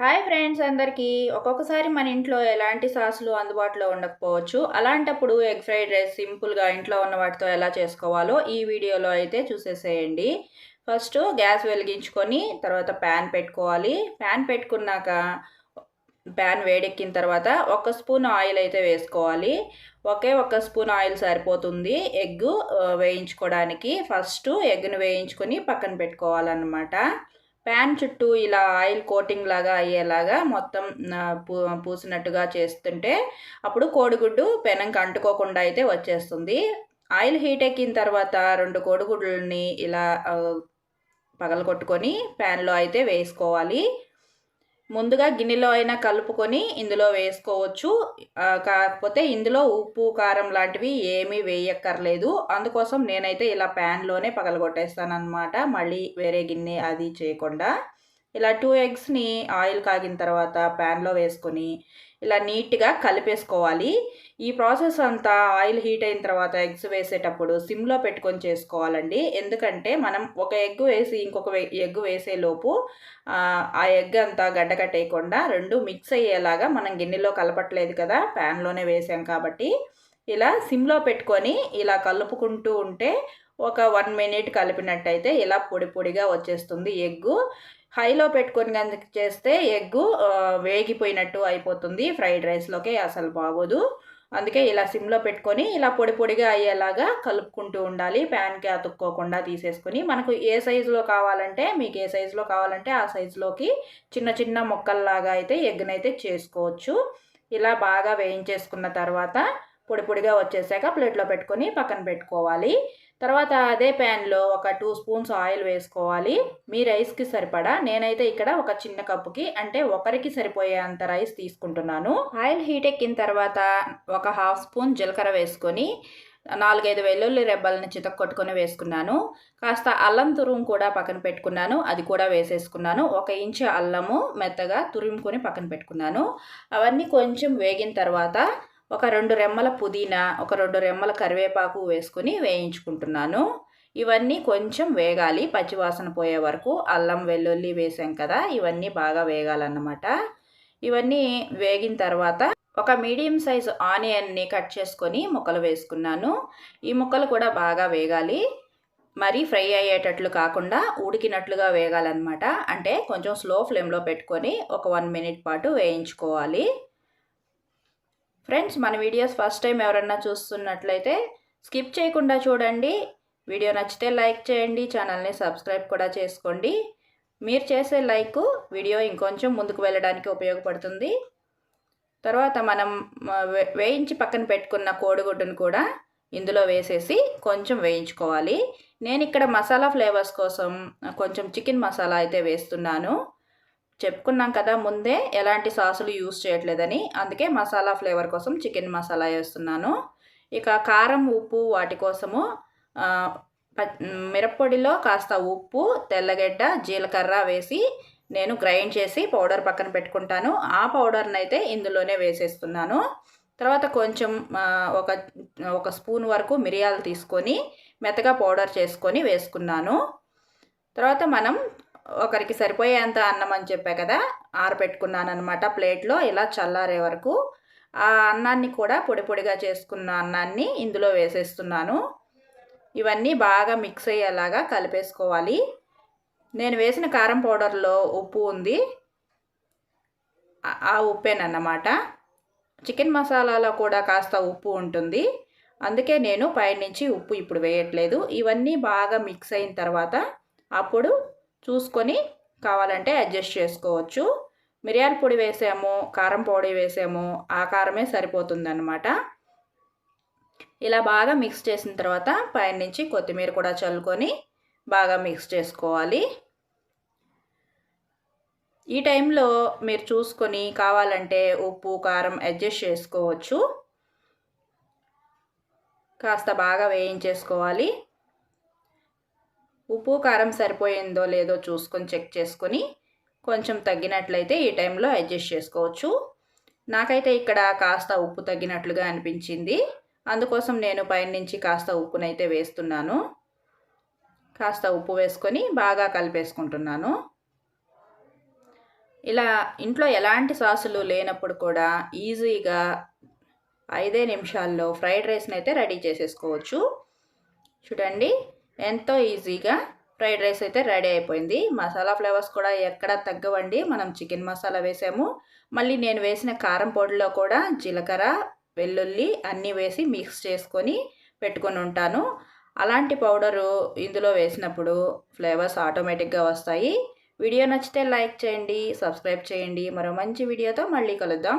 Hi friends అందరికీ. ఒక్కొక్కసారి మన ఇంట్లో ఎలాంటి సాసులు అందుబాటులో ఉండకపోవచ్చు. అలాంటప్పుడు ఎగ్ ఫ్రైడ్ రైస్ సింపుల్గా ఇంట్లో ఉన్న వాటితో ఎలా చేసుకోవాలో ఈ వీడియోలో అయితే చూసేసేయండి. ఫస్ట్ గ్యాస్ వెలిగించుకొని తర్వాత ప్యాన్ పెట్టుకోవాలి. ప్యాన్ పెట్టుకున్నాక ప్యాన్ వేడెక్కిన తర్వాత ఒక స్పూన్ ఆయిల్ అయితే వేసుకోవాలి. ఒకే ఒక స్పూన్ ఆయిల్ సరిపోతుంది ఎగ్ వేయించుకోవడానికి. ఫస్ట్ ఎగ్ను వేయించుకొని పక్కన పెట్టుకోవాలన్నమాట. ప్యాన్ చుట్టూ ఇలా ఆయిల్ కోటింగ్ లాగా అయ్యేలాగా మొత్తం పూ పూసినట్టుగా చేస్తుంటే అప్పుడు కోడిగుడ్డు పెనంకి అంటుకోకుండా అయితే వచ్చేస్తుంది. ఆయిల్ హీట్ ఎక్కిన తర్వాత రెండు కోడిగుడ్లని ఇలా పగలగొట్టుకొని ప్యాన్లో అయితే వేసుకోవాలి. ముందుగా గిన్నెలో అయినా కలుపుకొని ఇందులో వేసుకోవచ్చు. కాకపోతే ఇందులో ఉప్పు కారం లాంటివి ఏమీ వేయక్కర్లేదు. అందుకోసం నేనైతే ఇలా ప్యాన్లోనే పగలగొట్టేస్తాను అనమాట మళ్ళీ వేరే గిన్నె అది చేయకుండా. ఇలా టూ ఎగ్స్ని ఆయిల్ కాగిన తర్వాత ప్యాన్లో వేసుకొని ఇలా నీట్గా కలిపేసుకోవాలి. ఈ ప్రాసెస్ అంతా ఆయిల్ హీట్ అయిన తర్వాత ఎగ్స్ వేసేటప్పుడు సిమ్లో పెట్టుకొని చేసుకోవాలండి. ఎందుకంటే మనం ఒక ఎగ్ వేసి ఇంకొక ఎగ్ వేసేలోపు ఆ ఎగ్ అంతా గడ్డకట్టేయకుండా రెండు మిక్స్ అయ్యేలాగా మనం గిన్నెలో కలపట్లేదు కదా ప్యాన్లోనే వేసాం కాబట్టి ఇలా సిమ్లో పెట్టుకొని ఇలా కలుపుకుంటూ ఉంటే ఒక వన్ మినిట్ కలిపినట్టయితే ఇలా పొడి పొడిగా వచ్చేస్తుంది ఎగ్గు. హైలో పెట్టుకొని కనుక చేస్తే ఎగ్గు వేగిపోయినట్టు అయిపోతుంది. ఫ్రైడ్ రైస్లోకి అసలు బాగోదు. అందుకే ఇలా సిమ్లో పెట్టుకొని ఇలా పొడి పొడిగా అయ్యేలాగా కలుపుకుంటూ ఉండాలి. ప్యాన్కి అతుక్కోకుండా తీసేసుకొని మనకు ఏ సైజులో కావాలంటే మీకు ఏ సైజులో కావాలంటే ఆ సైజులోకి చిన్న చిన్న మొక్కల్లాగా అయితే ఎగ్నైతే చేసుకోవచ్చు. ఇలా బాగా వేయించేసుకున్న తర్వాత పొడి పొడిగా వచ్చేసాక ప్లేట్లో పెట్టుకొని పక్కన పెట్టుకోవాలి. తర్వాత అదే ప్యాన్లో ఒక టూ స్పూన్స్ ఆయిల్ వేసుకోవాలి. మీ రైస్కి సరిపడా. నేనైతే ఇక్కడ ఒక చిన్న కప్పుకి అంటే ఒకరికి సరిపోయే అంత రైస్ తీసుకుంటున్నాను. ఆయిల్ హీట్ ఎక్కిన తర్వాత ఒక హాఫ్ స్పూన్ జీలకర్ర వేసుకొని నాలుగైదు వెల్లుల్లి రెబ్బల్ని చితక్కొట్టుకొని వేసుకున్నాను. కాస్త అల్లం తురుము కూడా పక్కన పెట్టుకున్నాను. అది కూడా వేసేసుకున్నాను. ఒక ఇంచు అల్లము మెత్తగా తురుముకొని పక్కన పెట్టుకున్నాను. అవన్నీ కొంచెం వేగిన తర్వాత ఒక రెండు రెమ్మల పుదీనా ఒక రెండు రెమ్మల కరివేపాకు వేసుకుని వేయించుకుంటున్నాను. ఇవన్నీ కొంచెం వేగాలి పచ్చివాసన పోయే వరకు. అల్లం వెల్లుల్లి వేసాం కదా ఇవన్నీ బాగా వేగాలన్నమాట. ఇవన్నీ వేగిన తర్వాత ఒక మీడియం సైజు ఆనియన్ని కట్ చేసుకొని ముక్కలు వేసుకున్నాను. ఈ ముక్కలు కూడా బాగా వేగాలి. మరి ఫ్రై అయ్యేటట్లు కాకుండా ఉడికినట్లుగా వేగాలన్నమాట. అంటే కొంచెం స్లో ఫ్లేమ్లో పెట్టుకొని ఒక వన్ మినిట్ పాటు వేయించుకోవాలి. ఫ్రెండ్స్ మన వీడియోస్ ఫస్ట్ టైం ఎవరన్నా చూస్తున్నట్లయితే స్కిప్ చేయకుండా చూడండి. వీడియో నచ్చితే లైక్ చేయండి ఛానల్ని సబ్స్క్రైబ్ కూడా చేసుకోండి. మీరు చేసే లైక్ వీడియో ఇంకొంచెం ముందుకు వెళ్ళడానికి ఉపయోగపడుతుంది. తర్వాత మనం వేయించి పక్కన పెట్టుకున్న కోడిగుడ్డును కూడా ఇందులో వేసేసి కొంచెం వేయించుకోవాలి. నేను ఇక్కడ మసాలా ఫ్లేవర్స్ కోసం కొంచెం చికెన్ మసాలా అయితే వేస్తున్నాను. చెప్పుకున్నాం కదా ముందే ఎలాంటి సాసులు యూస్ చేయట్లేదని. అందుకే మసాలా ఫ్లేవర్ కోసం చికెన్ మసాలా వేస్తున్నాను. ఇక కారం ఉప్పు వాటి కోసము మిరప్పొడిలో కాస్త ఉప్పు తెల్లగడ్డ జీలకర్ర వేసి నేను గ్రైండ్ చేసి పౌడర్ పక్కన పెట్టుకుంటాను. ఆ పౌడర్ని అయితే ఇందులోనే వేసేస్తున్నాను. తర్వాత కొంచెం ఒక ఒక స్పూన్ వరకు మిరియాలు తీసుకొని మెత్తగా పౌడర్ చేసుకొని వేసుకున్నాను. తర్వాత మనం ఒకరికి సరిపోయేంత అన్నం అని చెప్పా కదా ఆరబెట్టుకున్నాను అనమాట ప్లేట్లో ఇలా చల్లారే వరకు. ఆ అన్నాన్ని కూడా పొడి పొడిగా చేసుకున్న అన్నాన్ని ఇందులో వేసేస్తున్నాను. ఇవన్నీ బాగా మిక్స్ అయ్యేలాగా కలిపేసుకోవాలి. నేను వేసిన కారం పౌడర్లో ఉప్పు ఉంది. ఆ ఉప్పేనన్నమాట. చికెన్ మసాలాలో కూడా కాస్త ఉప్పు ఉంటుంది. అందుకే నేను పైనుంచి ఉప్పు ఇప్పుడు వేయట్లేదు. ఇవన్నీ బాగా మిక్స్ అయిన తర్వాత అప్పుడు చూసుకొని కావాలంటే అడ్జస్ట్ చేసుకోవచ్చు. మిరియాల పొడి వేసాము కారం పొడి వేసాము ఆ కారమే సరిపోతుందన్నమాట. ఇలా బాగా మిక్స్ చేసిన తర్వాత పైనుంచి కొత్తిమీర కూడా చల్లుకొని బాగా మిక్స్ చేసుకోవాలి. ఈ టైంలో మీరు చూసుకొని కావాలంటే ఉప్పు కారం అడ్జస్ట్ చేసుకోవచ్చు. కాస్త బాగా వేయించేసుకోవాలి. ఉప్పు కారం సరిపోయిందో లేదో చూసుకొని చెక్ చేసుకొని కొంచెం తగ్గినట్లయితే ఈ టైంలో అడ్జస్ట్ చేసుకోవచ్చు. నాకైతే ఇక్కడ కాస్త ఉప్పు తగ్గినట్లుగా అనిపించింది. అందుకోసం నేను పైనుంచి కాస్త ఉప్పునైతే వేస్తున్నాను. కాస్త ఉప్పు వేసుకొని బాగా కలిపేసుకుంటున్నాను. ఇలా ఇంట్లో ఎలాంటి సాసులు లేనప్పుడు కూడా ఈజీగా ఐదే నిమిషాల్లో ఫ్రైడ్ రైస్ని అయితే రెడీ చేసేసుకోవచ్చు. చూడండి ఎంతో ఈజీగా ఫ్రైడ్ రైస్ అయితే రెడీ అయిపోయింది. మసాలా ఫ్లేవర్స్ కూడా ఎక్కడ తగ్గవండి. మనం చికెన్ మసాలా వేసాము. మళ్ళీ నేను వేసిన కారం పొడిలో కూడా జీలకర్ర వెల్లుల్లి అన్నీ వేసి మిక్స్ చేసుకొని పెట్టుకొని ఉంటాను. అలాంటి పౌడరు ఇందులో వేసినప్పుడు ఫ్లేవర్స్ ఆటోమేటిక్గా వస్తాయి. వీడియో నచ్చితే లైక్ చేయండి సబ్స్క్రైబ్ చేయండి. మరో మంచి వీడియోతో మళ్ళీ కలుద్దాం.